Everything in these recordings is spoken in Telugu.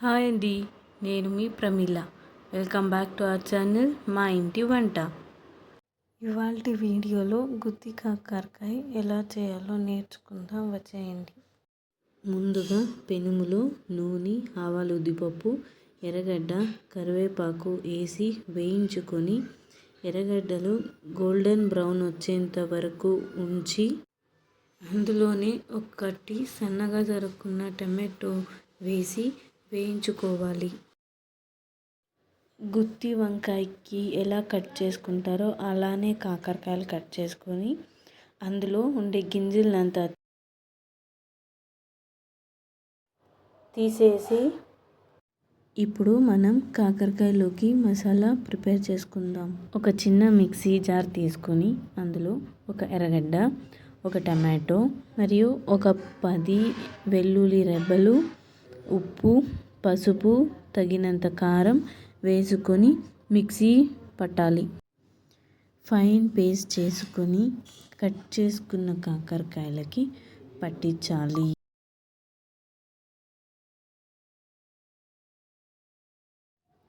హాయ్ అండి నేను మీ Pramila. Welcome back to our channel మా ఇంటి వంట. ఇవాళ వీడియోలో గుత్తి కాకరకాయ ఎలా చేయాలో నేర్చుకుందాం. వచ్చేయండి. ముందుగా పెనుములో నూనె ఆవాలు ఉద్దిపప్పు ఎర్రగడ్డ కరివేపాకు వేసి వేయించుకొని ఎర్రగడ్డలు గోల్డెన్ బ్రౌన్ వచ్చేంత వరకు ఉంచి అందులోనే ఒకటి సన్నగా జరుక్కున్న టమాటో వేసి వేయించుకోవాలి. గుత్తి వంకాయకి ఎలా కట్ చేసుకుంటారో అలానే కాకరకాయలు కట్ చేసుకొని అందులో ఉండే గింజలంతా తీసేసి ఇప్పుడు మనం కాకరకాయలోకి మసాలా ప్రిపేర్ చేసుకుందాం. ఒక చిన్న మిక్సీ జార్ తీసుకొని అందులో ఒక ఎర్రగడ్డ ఒక టమాటో మరియు ఒక పది వెల్లుల్లి రెబ్బలు ఉప్పు పసుపు తగినంత కారం వేసుకొని మిక్సీ పట్టాలి. ఫైన్ పేస్ట్ చేసుకొని కట్ చేసుకున్న కాకరకాయలకి పట్టించాలి.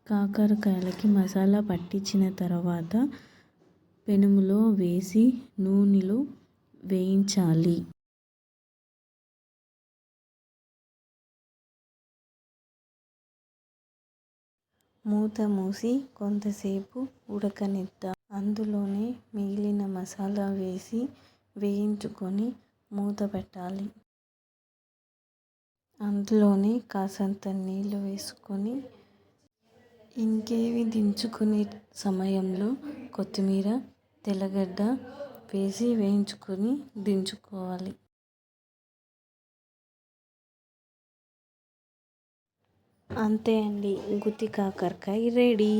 కాకరకాయలకి మసాలా పట్టించిన తర్వాత పెనుములో వేసి నూనెలో వేయించాలి. మూత మూసి కొంతసేపు ఉడకనిద్దాం. అందులోనే మిగిలిన మసాలా వేసి వేయించుకొని మూత పెట్టాలి. అందులోనే కాసంత నీళ్ళు వేసుకొని ఇంకేవి దించుకునే సమయంలో కొత్తిమీర తెల్లగడ్డ వేసి వేయించుకొని దించుకోవాలి. అంతే అండి. గుత్తి కాకరకాయ రెడీ.